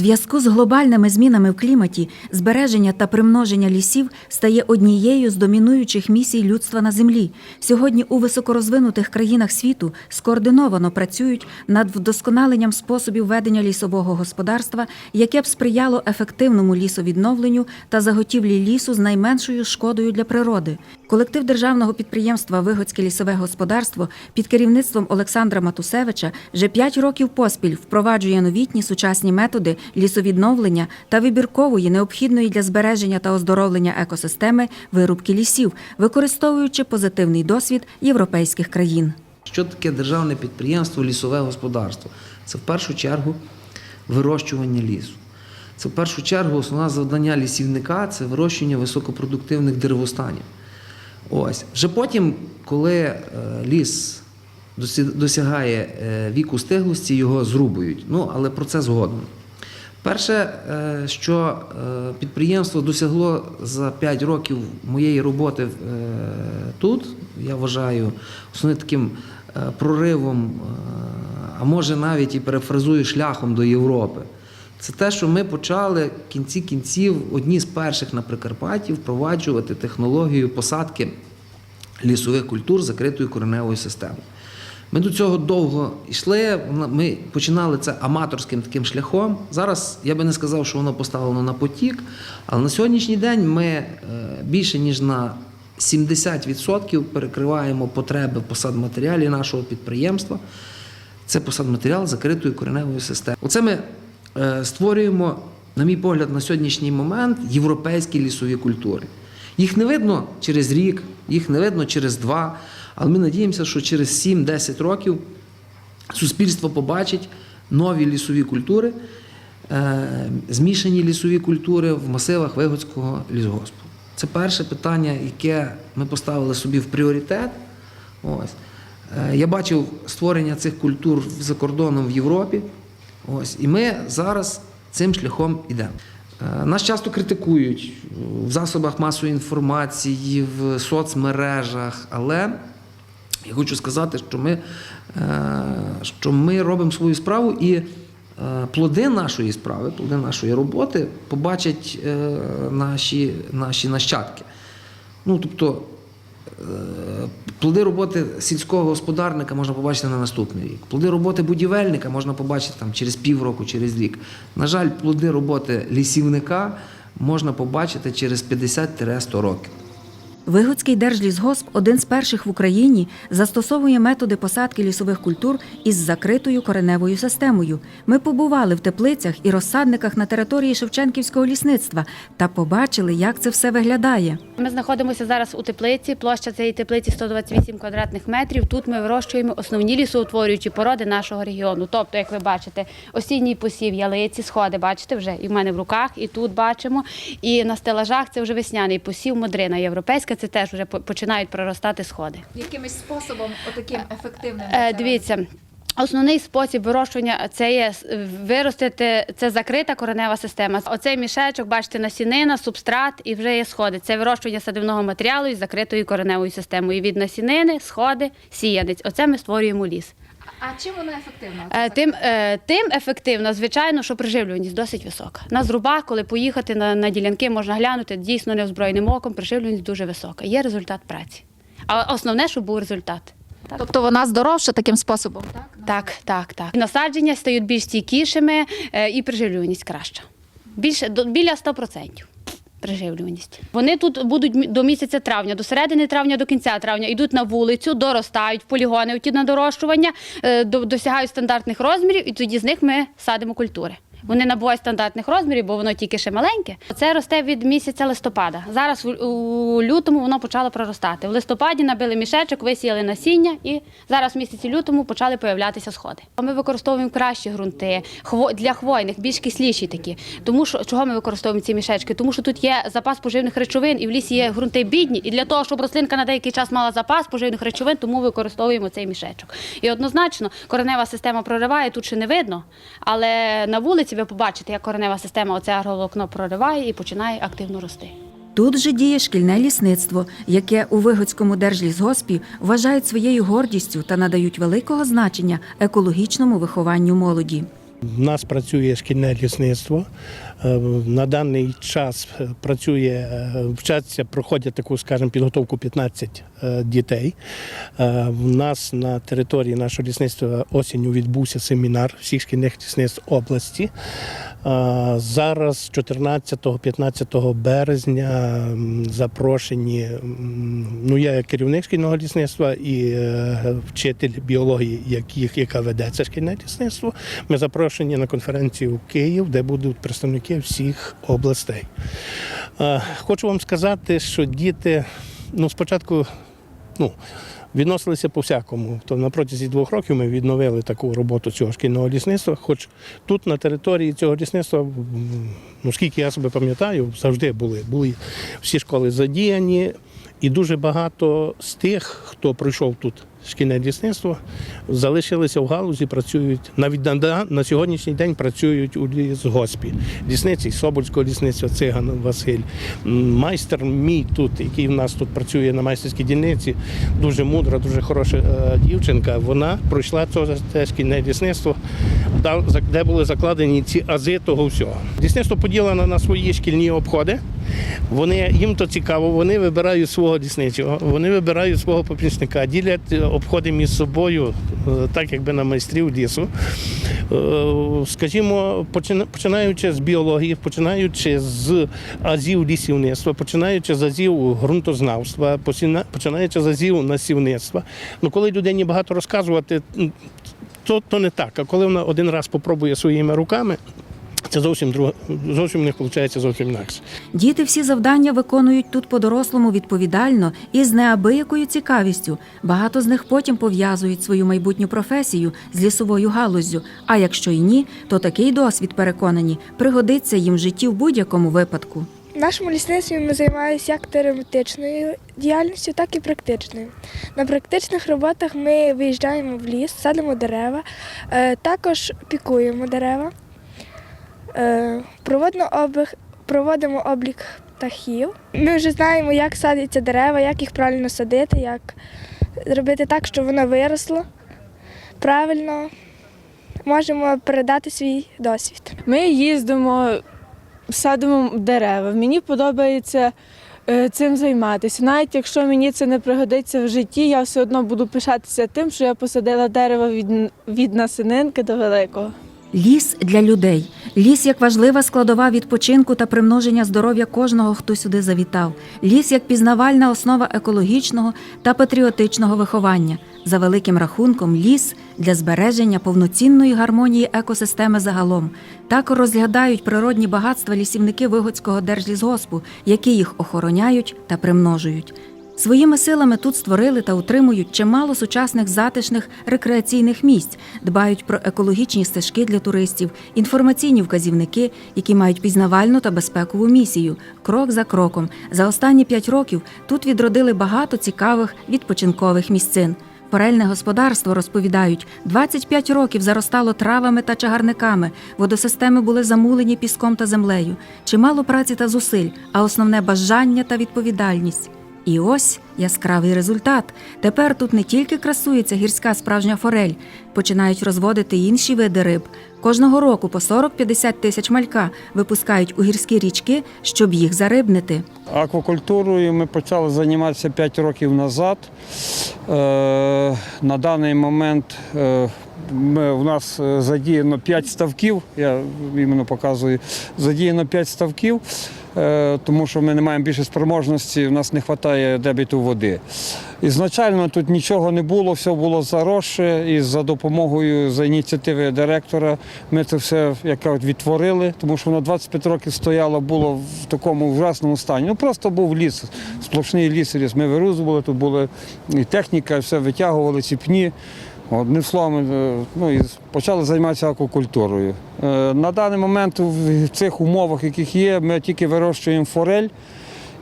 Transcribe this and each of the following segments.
Зв'язку з глобальними змінами в кліматі збереження та примноження лісів стає однією з домінуючих місій людства на землі. Сьогодні у високорозвинутих країнах світу скоординовано працюють над вдосконаленням способів ведення лісового господарства, яке б сприяло ефективному лісовідновленню та заготівлі лісу з найменшою шкодою для природи. Колектив державного підприємства Вигоцьке лісове господарство під керівництвом Олександра Матусевича вже п'ять років поспіль впроваджує новітні сучасні методи лісовідновлення та вибіркової необхідної для збереження та оздоровлення екосистеми вирубки лісів, використовуючи позитивний досвід європейських країн. Що таке державне підприємство лісове господарство? Це в першу чергу вирощування лісу. Це в першу чергу основне завдання лісівника це вирощування високопродуктивних деревостанів. Ось. Вже потім, коли е, ліс досягає е, віку стиглості, його зрубують. Ну, але про це згодом. Перше, е, що е, підприємство досягло за 5 років моєї роботи е, тут, я вважаю, основним таким проривом, а може навіть і перефразую шляхом до Європи. Це те, що ми почали в кінці кінців одні з перших на Прикарпатті впроваджувати технологію посадки лісових культур закритою кореневою системою. Ми до цього довго йшли. Ми починали це аматорським таким шляхом. Зараз я би не сказав, що воно поставлено на потік, але на сьогоднішній день ми е, більше ніж на 70% перекриваємо потреби посадматеріалі нашого підприємства. Це посадматеріал з закритою кореневою системою. Оце ми е, створюємо, на мій погляд, на сьогоднішній момент європейські лісові культури. Їх не видно через рік, їх не видно через два, але ми надіємося, що через 7-10 років суспільство побачить нові лісові культури, е, змішані лісові культури в масивах Вигодського лісгоспу. Це перше питання, яке ми поставили собі в пріоритет. Ось. Е, Я бачив створення цих культур за кордоном в Європі. Ось. І ми зараз цим шляхом йдемо. Е, Нас часто критикують в засобах масової інформації, в соцмережах, але я хочу сказати, що ми, е, що ми робимо свою справу і е, плоди нашої справи, плоди нашої роботи побачать е, наші, наші нащадки. Ну, тобто, плоди роботи сільського господарника можна побачити на наступний рік. Плоди роботи будівельника можна побачити там, через півроку, через рік. На жаль, плоди роботи лісівника можна побачити через 50-100 років. Вигодський держлісгосп один з перших в Україні застосовує методи посадки лісових культур із закритою кореневою системою. Ми побували в теплицях і розсадниках на території Шевченківського лісництва та побачили, як це все виглядає. Ми знаходимося зараз у теплиці. Площа цієї теплиці 128 квадратних метрів. Тут ми вирощуємо основні лісоутворюючі породи нашого регіону. Тобто, як ви бачите, осінній посів, ялиці, сходи, бачите вже і в мене в руках, і тут бачимо. І на стелажах це вже весняний посів, модрина європейська. Це теж вже починають проростати сходи. Якимось способом, отаким ефективним. Е, дивіться. Основний спосіб вирощування це є виростити це закрита коренева система. Оцей мішечок, бачите, насінина, субстрат і вже є сходи. Це вирощування садивного матеріалу із закритою кореневою системою. Від насінини, сходи, сіянець. Оце ми створюємо ліс. А чим воно ефективно? Е, Тим, е, тим ефективно, звичайно, що приживлюваність досить висока. На зрубах, коли поїхати на, на ділянки, можна глянути дійсно неозброєним оком, приживлюваність дуже висока. Є результат праці. А основне, щоб був результат. Тобто вона здоровша таким способом, так? Так, так, так. Насадження стають більш стійкішими е, і приживлюваність краща. Більше до біля 100%. Приживлюваність. Вони тут будуть мі- до місяця травня, до середини травня, до кінця травня йдуть на вулицю, доростають в полігони ті на дорощування, е, до- досягають стандартних розмірів, і тоді з них ми садимо культури. Вони набувають стандартних розмірів, бо воно тільки ще маленьке. Це росте від місяця листопада. Зараз у- лютому воно почало проростати. В листопаді набили мішечок, висіяли насіння, і зараз в місяці лютому почали появлятися сходи. Ми використовуємо кращі ґрунти для хвойних, більш кисліші такі. Тому що чого ми використовуємо ці мішечки? Тому що тут є запас поживних речовин, і в лісі є ґрунти бідні. І для того, щоб рослинка на деякий час мала запас поживних речовин, тому використовуємо цей мішечок. І однозначно коренева система прориває, тут ще не видно, але на вулиці ви побачите, як коренева система оце агроволокно прориває і починає активно рости. Тут же діє шкільне лісництво, яке у Вигодському держлісгоспі вважають своєю гордістю та надають великого значення екологічному вихованню молоді. У нас працює шкільне лісництво. Е, На даний час працює, е, вчаться, проходять таку, скажімо, підготовку 15 е, дітей. У нас на території нашого лісництва осінню відбувся семінар всіх шкільних лісництв області. Зараз 14-15 березня запрошені. Ну, я як керівник шкільного лісництва і вчитель біології, яких, яка веде це шкільне лісництво. Ми запрошені на конференцію в Київ, де будуть представники всіх областей. Е, Хочу вам сказати, що діти ну, спочатку ну, відносилися по всякому. То на протязі двох років ми відновили таку роботу цього шкільного лісництва. Хоч тут на території цього лісництва, ну скільки я себе пам'ятаю, завжди були, були всі школи задіяні, і дуже багато з тих, хто пройшов тут шкільне лісництво, залишилися в галузі, працюють навіть на, на сьогоднішній день працюють у лісгоспі. Лісниці Собольського лісництва, Циган Василь. Майстер мій тут, який в нас тут працює на майстерській дільниці, дуже мудра, дуже хороша е, дівчинка. Вона пройшла це, шкільне лісництво, де були закладені ці ази того всього. Лісництво поділено на свої шкільні обходи. Вони їм то цікаво, вони вибирають свого лісничого, вони вибирають свого попічника, ділять е, обходи між собою, е, так якби на майстрів лісу. Е, Скажімо, починаючи з біології, починаючи з азів лісівництва, починаючи з азів ґрунтознавства, починаючи з азів насівництва. Ну, коли людині багато розказувати, то, то не так. А коли вона один раз попробує своїми руками, це зовсім друге, зовсім не виходить зовсім інакше. Діти всі завдання виконують тут по-дорослому відповідально і з неабиякою цікавістю. Багато з них потім пов'язують свою майбутню професію з лісовою галуззю. А якщо й ні, то такий досвід, переконані, пригодиться їм в житті в будь-якому випадку. В нашому лісництві ми займаємося як теоретичною діяльністю, так і практичною. На практичних роботах ми виїжджаємо в ліс, садимо дерева, е, також пікуємо дерева, проводимо облік, проводимо облік птахів. Ми вже знаємо, як садяться дерева, як їх правильно садити, як зробити так, щоб воно виросло правильно. Можемо передати свій досвід. Ми їздимо, садимо дерева. Мені подобається е, цим займатися. Навіть якщо мені це не пригодиться в житті, я все одно буду пишатися тим, що я посадила дерево від, від насининки до великого. Ліс для людей. Ліс як важлива складова відпочинку та примноження здоров'я кожного, хто сюди завітав. Ліс як пізнавальна основа екологічного та патріотичного виховання. За великим рахунком, ліс для збереження повноцінної гармонії екосистеми загалом. Так розглядають природні багатства лісівники Вигодського держлісгоспу, які їх охороняють та примножують. Своїми силами тут створили та утримують чимало сучасних затишних рекреаційних місць, дбають про екологічні стежки для туристів, інформаційні вказівники, які мають пізнавальну та безпекову місію. Крок за кроком. За останні п'ять років тут відродили багато цікавих відпочинкових місцин. Форельне господарство розповідають, 25 років заростало травами та чагарниками. Водосистеми були замулені піском та землею. Чимало праці та зусиль, а основне бажання та відповідальність. І ось яскравий результат. Тепер тут не тільки красується гірська справжня форель, починають розводити інші види риб. Кожного року по 40-50 тисяч малька випускають у гірські річки, щоб їх зарибнити. Аквакультурою ми почали займатися 5 років назад. Е, на даний момент е, ми, у нас е, задіяно 5 ставків, я іменно показую, задіяно 5 ставків, е, тому що ми не маємо більше спроможності, у нас не вистачає дебіту води. Ізначально тут нічого не було, все було заросше, і за допомогою за ініціативи директора ми це все як кажуть, відтворили, тому що воно 25 років стояло, було в такому ужасному стані. Ну просто був ліс, сплошний ліс, ліс. Ми вирузували, тут була і техніка, все витягували ці пні. Одним словом, е, ну, і почали займатися аквакультурою. Е, На даний момент в цих умовах, яких є, ми тільки вирощуємо форель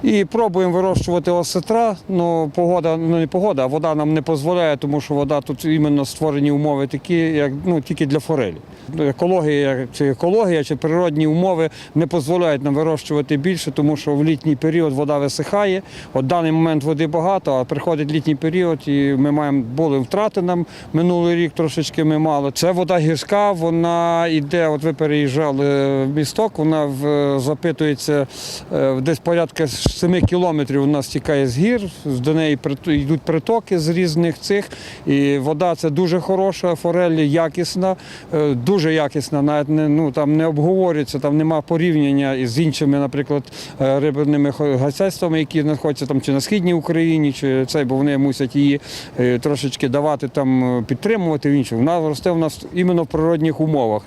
І пробуємо вирощувати осетра. Ну, погода, ну не погода, а вода нам не дозволяє, тому що вода тут іменно створені умови такі, як ну тільки для форелі. Екологія чи екологія, чи природні умови не дозволяють нам вирощувати більше, тому що в літній період вода висихає. От даний момент води багато, а приходить літній період, і ми маємо були втрати нам минулий рік. Трошечки ми мали. Це вода гірська, вона йде. От ви переїжджали в місток, вона в, запитується е, десь порядка 7 кілометрів. Вона стікає з гір. До неї йдуть притоки з різних цих. І вода це дуже хороша, форель якісна, е, дуже якісна. Навіть не ну там не обговорюється, там нема порівняння із іншими, наприклад, е, рибними гасельствами, які знаходяться там чи на східній Україні, чи цей, бо вони мусять її е, трошечки давати там підтримувати в іншому. Вона росте в нас іменно в природних умовах.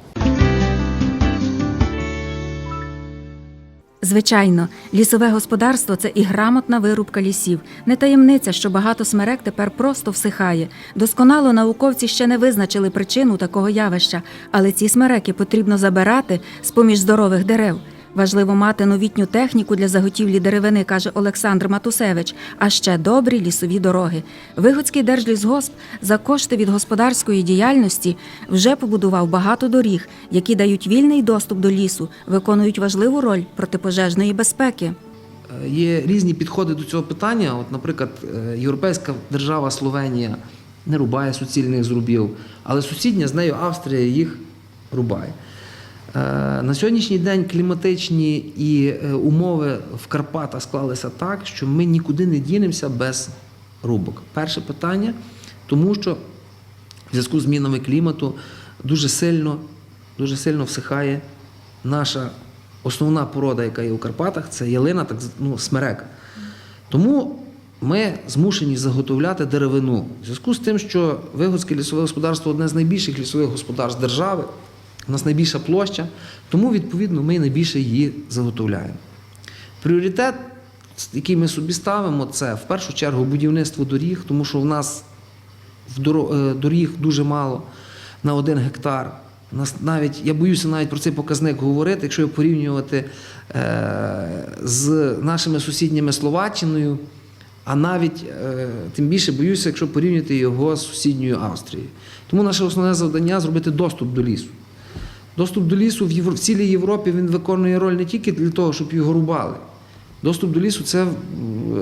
Звичайно, лісове господарство це і грамотна вирубка лісів. Не таємниця, що багато смерек тепер просто всихає. Досконало науковці ще не визначили причину такого явища, але ці смереки потрібно забирати з поміж здорових дерев. Важливо мати новітню техніку для заготівлі деревини, каже Олександр Матусевич, а ще добрі лісові дороги. Вигодський держлісгосп за кошти від господарської діяльності вже побудував багато доріг, які дають вільний доступ до лісу, виконують важливу роль протипожежної безпеки. Е, Є різні підходи до цього питання. От, наприклад, е, європейська держава Словенія не рубає суцільних зрубів, але сусідня з нею Австрія їх рубає. Е, На сьогоднішній день кліматичні і е, умови в Карпатах склалися так, що ми нікуди не дінемося без рубок. Перше питання, тому що в зв'язку з змінами клімату дуже сильно, дуже сильно всихає наша основна порода, яка є у Карпатах, це ялина, так ну, смерека. Тому ми змушені заготовляти деревину. В зв'язку з тим, що Вигодське лісове господарство одне з найбільших лісових господарств держави, у нас найбільша площа, тому, відповідно, ми найбільше її заготовляємо. Пріоритет, який ми собі ставимо, це в першу чергу будівництво доріг, тому що в нас в е, доріг дуже мало на один гектар. Нас навіть, я боюся навіть про цей показник говорити, якщо його порівнювати е, з нашими сусідніми Словаччиною, а навіть е, тим більше боюся, якщо порівняти його з сусідньою Австрією. Тому наше основне завдання зробити доступ до лісу. Доступ до лісу в, Євро... в цілій Європі він виконує роль не тільки для того, щоб його рубали. Доступ до лісу це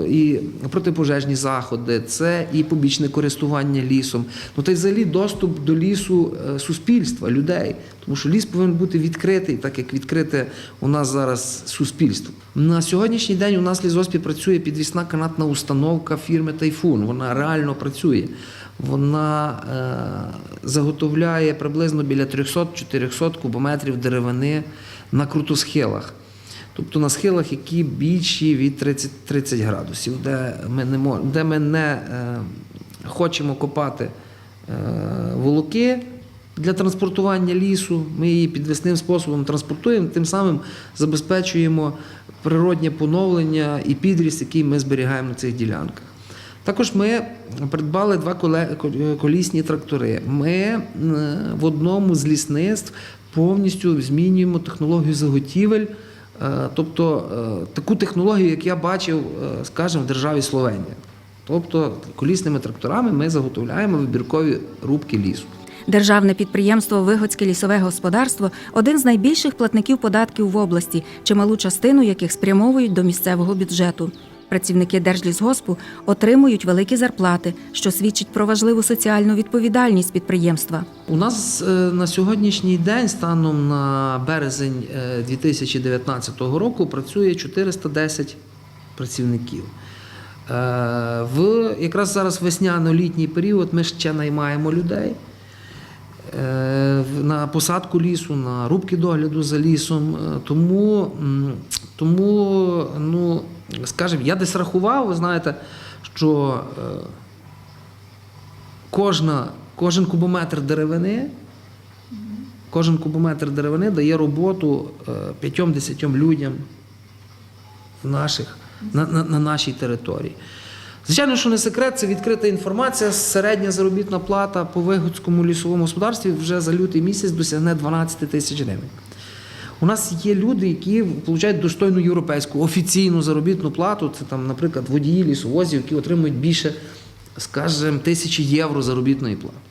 і протипожежні заходи, це і побічне користування лісом. Ну та й взагалі доступ до лісу е, суспільства, людей. Тому що ліс повинен бути відкритий, так як відкрите у нас зараз суспільство. На сьогоднішній день у нас в лісгоспі працює підвісна канатна установка фірми Тайфун. Вона реально працює. Вона е, заготовляє приблизно біля 300-400 кубометрів деревини на крутосхилах. Тобто на схилах, які більші від 30, 30 градусів, де ми не, мож, де ми не е, хочемо копати е, волоки для транспортування лісу, ми її підвісним способом транспортуємо, тим самим забезпечуємо природнє поновлення і підріст, який ми зберігаємо на цих ділянках. Також ми придбали два колісні трактори. Ми е, в одному з лісництв повністю змінюємо технологію заготівель. Е, Тобто е, таку технологію, як я бачив, скажімо, в державі Словенія. Тобто колісними тракторами ми заготовляємо вибіркові рубки лісу. Державне підприємство Вигодське лісове господарство один з найбільших платників податків в області, чималу частину яких спрямовують до місцевого бюджету. Працівники Держлісгоспу отримують великі зарплати, що свідчить про важливу соціальну відповідальність підприємства. У нас е, на сьогоднішній день, станом на березень е, 2019 року, працює 410 працівників. Е, В якраз зараз весняно-літній період ми ще наймаємо людей е, на посадку лісу, на рубки догляду за лісом. Е, Тому, тому ну, скажімо, я десь рахував, ви знаєте, що е, кожна, кожен кубометр деревини, кожен кубометр деревини дає роботу е, п'ятьом-десятьом людям в наших, на, на, на нашій території. Звичайно, що не секрет, це відкрита інформація. Середня заробітна плата по Вигодському лісовому господарстві вже за лютий місяць досягне 12 тисяч гривень. У нас є люди, які отримують достойну європейську офіційну заробітну плату. Це там, наприклад, водії лісовозів, які отримують більше, скажімо, тисячі євро заробітної плати.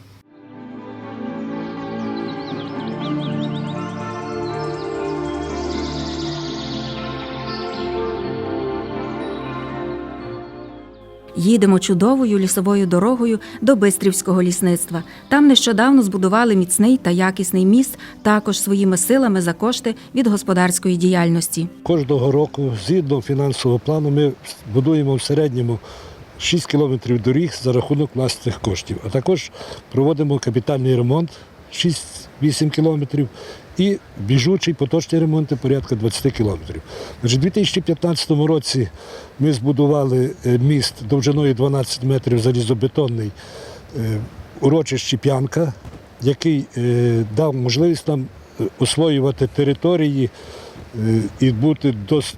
Їдемо чудовою лісовою дорогою до Бистрівського лісництва. Там нещодавно збудували міцний та якісний міст, також своїми силами за кошти від господарської діяльності. Кожного року, згідно фінансового плану, ми будуємо в середньому 6 кілометрів доріг за рахунок власних коштів. А також проводимо капітальний ремонт 6-8 кілометрів і біжучий поточні ремонти порядка 20 кілометрів. У 2015 році ми збудували е, міст довжиною 12 метрів залізобетонний е, урочище П'янка, який е, дав можливість нам освоювати території і бути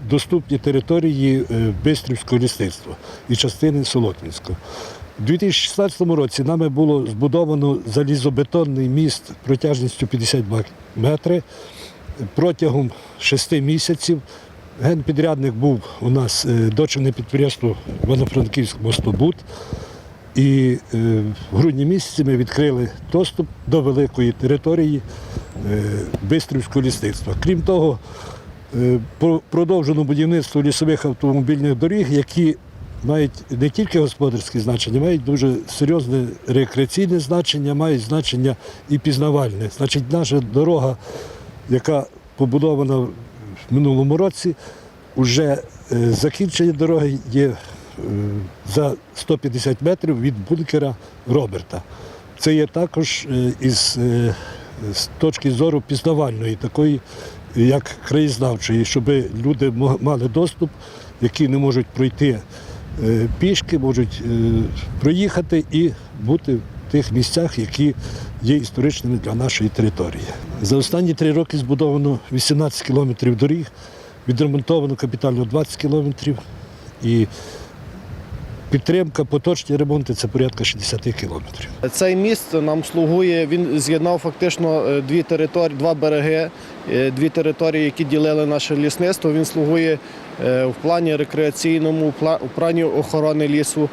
доступні території Бистрівського лісництва і частини Солотвінського. У 2016 році нами було збудовано залізобетонний міст протяжністю 52 метри протягом шести місяців. Генпідрядник був у нас е, дочірне підприємство Івано-Франківськ мостобуд. І е, в грудні місяці ми відкрили доступ до великої території е, Бистрівського лісництва. Крім того, продовжено будівництво лісових автомобільних доріг, які мають не тільки господарське значення, мають дуже серйозне рекреаційне значення, мають значення і пізнавальне. Значить, наша дорога, яка побудована в минулому році, вже е, закінчення дороги є е, за 150 метрів від бункера Роберта. Це є також е, із з точки зору пізнавальної, такої, як краєзнавчої, щоб люди мали доступ, які не можуть пройти пішки, можуть е, проїхати і бути в тих місцях, які є історичними для нашої території. За останні три роки збудовано 18 кілометрів доріг, відремонтовано капітально 20 кілометрів і підтримка, поточні ремонти це порядка 60 кілометрів. Цей міст нам слугує. Він з'єднав фактично е, дві території, два береги, е, дві території, які ділили наше лісництво. Він слугує е, в плані рекреаційному, в плані охорони лісу.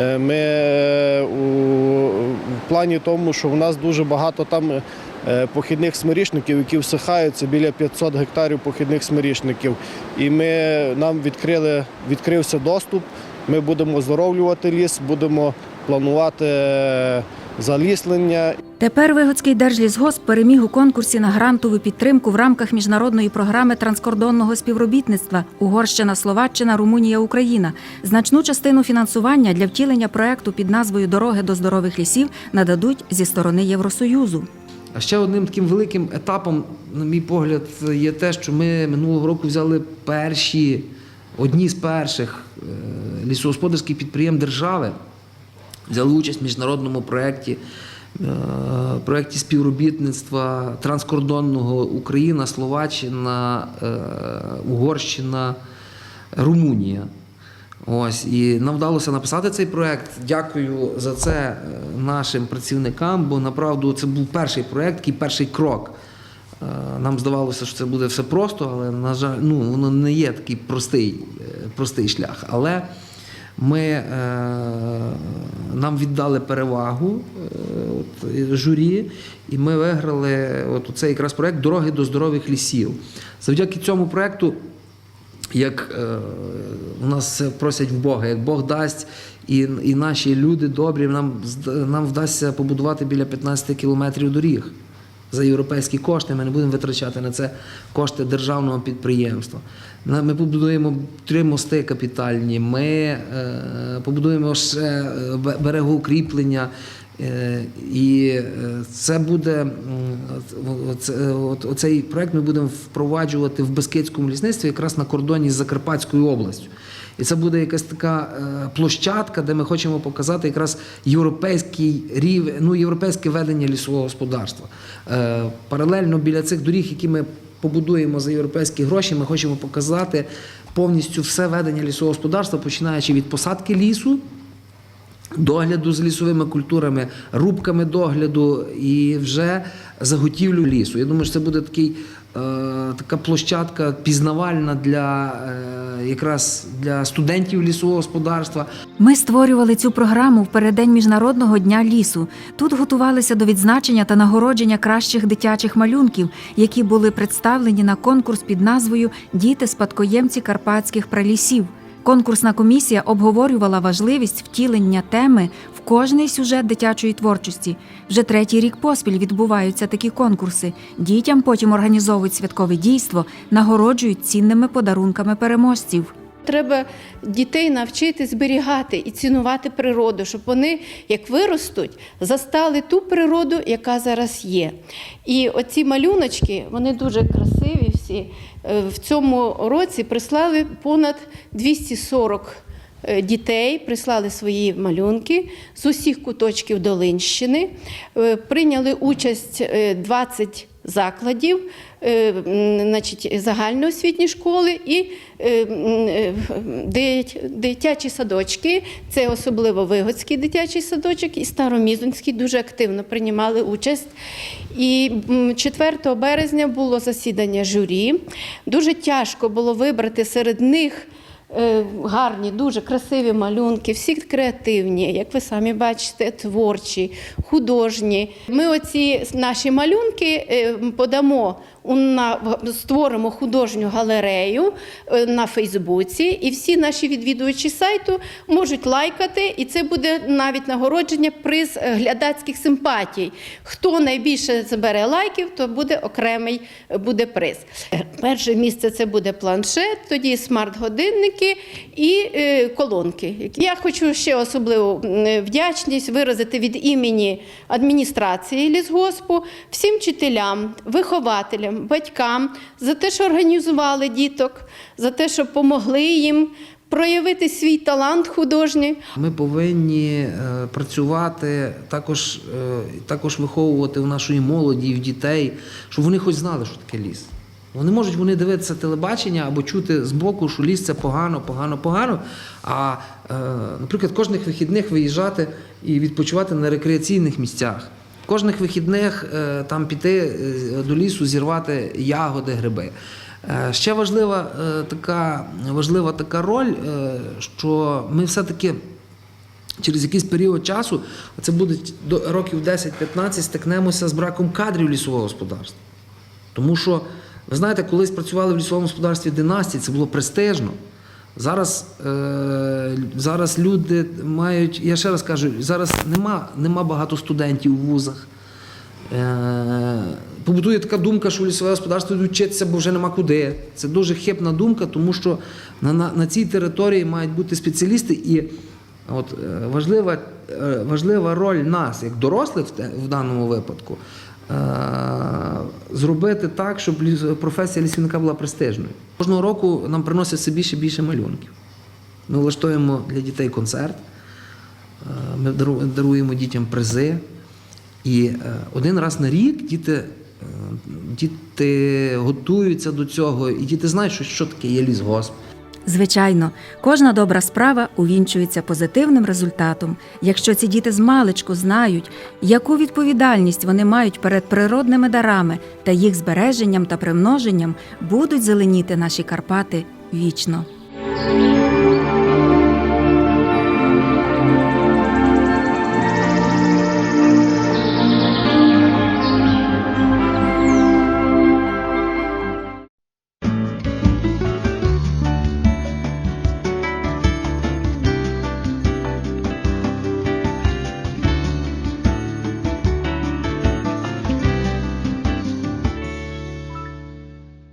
Е, Ми е, в плані тому, що в нас дуже багато там е, похідних смирічників, які всихають. Це біля 500 гектарів похідних смирічників. І ми нам відкрили, відкрився доступ. Ми будемо оздоровлювати ліс, будемо планувати заліснення. Тепер Вигодський держлісгосп переміг у конкурсі на грантову підтримку в рамках міжнародної програми транскордонного співробітництва Угорщина, Словаччина, Румунія, Україна. Значну частину фінансування для втілення проекту під назвою Дороги до здорових лісів нададуть зі сторони Євросоюзу. А ще одним таким великим етапом, на мій погляд, є те, що ми минулого року взяли перші, одні з перших е, лісогосподарських підприємств держави, взяли участь в міжнародному проєкті, е, проєкті співробітництва транскордонного Україна, Словаччина, е, Угорщина, Румунія. Ось і нам вдалося написати цей проект. Дякую за це е, нашим працівникам, бо направду це був перший проект, такий перший крок. Нам здавалося, що це буде все просто, але на жаль, ну воно не є такий простий, простий шлях. Але ми е, нам віддали перевагу е, от, журі, і ми виграли от цей якраз проект Дороги до здорових лісів. Завдяки цьому проекту як е, у нас просять в Бога, як Бог дасть, і, і наші люди добрі, нам, нам вдасться побудувати біля 15 кілометрів доріг за європейські кошти. Ми не будемо витрачати на це кошти державного підприємства. Ми побудуємо три мости капітальні, ми е, побудуємо ще е, бе- берегоукріплення. Е, І це буде оцей проект ми будемо впроваджувати в Бескидському лісництві якраз на кордоні з Закарпатською областю. І це буде якась така е, площадка, де ми хочемо показати якраз європейський рівень, ну європейське ведення лісового господарства. Е, Паралельно біля цих доріг, які ми побудуємо за європейські гроші, ми хочемо показати повністю все ведення лісового господарства, починаючи від посадки лісу догляду з лісовими культурами, рубками догляду і вже заготівлю лісу. Я думаю, що це буде такий, е, така площадка пізнавальна для е, якраз для студентів лісового господарства. Ми створювали цю програму в переддень Міжнародного дня лісу. Тут готувалися до відзначення та нагородження кращих дитячих малюнків, які були представлені на конкурс під назвою Діти спадкоємці карпатських пралісів. Конкурсна комісія обговорювала важливість втілення теми в кожний сюжет дитячої творчості. Вже третій рік поспіль відбуваються такі конкурси. Дітям потім організовують святкове дійство, нагороджують цінними подарунками переможців. Треба дітей навчити зберігати і цінувати природу, щоб вони, як виростуть, застали ту природу, яка зараз є. І оці малюночки, вони дуже красиві всі. Е, В цьому році прислали понад 240 е, дітей, прислали свої малюнки з усіх куточків Долинщини. Е, Прийняли участь е, 20 закладів, е, загальноосвітні школи і е, е, дит- дитячі садочки. Це особливо Вигодський дитячий садочок і Старомізонський дуже активно приймали участь. І 4 березня було засідання журі. Дуже тяжко було вибрати серед них. Е, Гарні, дуже красиві малюнки, всі креативні, як ви самі бачите, творчі, художні. Ми оці наші малюнки е, подамо створимо художню галерею е, на Фейсбуці, і всі наші відвідувачі сайту можуть лайкати, і це буде навіть нагородження приз е, глядацьких симпатій. Хто найбільше збере лайків, то буде окремий е, буде приз. Перше місце це буде планшет, тоді смарт-годинники і колонки. Я хочу ще особливу вдячність виразити від імені адміністрації лісгоспу, всім вчителям, вихователям, батькам за те, що організували діток, за те, що допомогли їм проявити свій талант художній. Ми повинні е, працювати, також, е, також виховувати в нашої молоді, і в дітей, щоб вони хоч знали, що таке ліс. Вони можуть вони дивитися телебачення або чути збоку, що ліс це погано, погано, погано. А, е, наприклад, кожних вихідних виїжджати і відпочивати на рекреаційних місцях. Кожних вихідних е, там піти е, до лісу, зірвати ягоди, гриби. Е, Ще важлива така, важлива така роль, що ми все-таки через якийсь період часу, а це буде до років 10-15, стикнемося з браком кадрів лісового господарства. Тому що, ви знаєте, колись працювали в лісовому господарстві династії, це було престижно. Зараз, е, зараз люди мають, я ще раз кажу, зараз нема, нема багато студентів у вузах. Е, побутує така думка, що лісове господарство йдуть вчитися, бо вже нема куди. Це дуже хибна думка, тому що на, на, на цій території мають бути спеціалісти, і от, е, важлива, е, важлива роль нас, як дорослих в, в даному випадку, зробити так, щоб професія лісівника була престижною. Кожного року нам приносять все більше і більше малюнків. Ми влаштуємо для дітей концерт, е, ми даруємо дітям призи. І е, один раз на рік діти, е, діти готуються до цього, і діти знають, що, що таке є лісгосп. Звичайно, кожна добра справа увінчується позитивним результатом, якщо ці діти з маличку знають, яку відповідальність вони мають перед природними дарами та їх збереженням та примноженням будуть зеленіти наші Карпати вічно.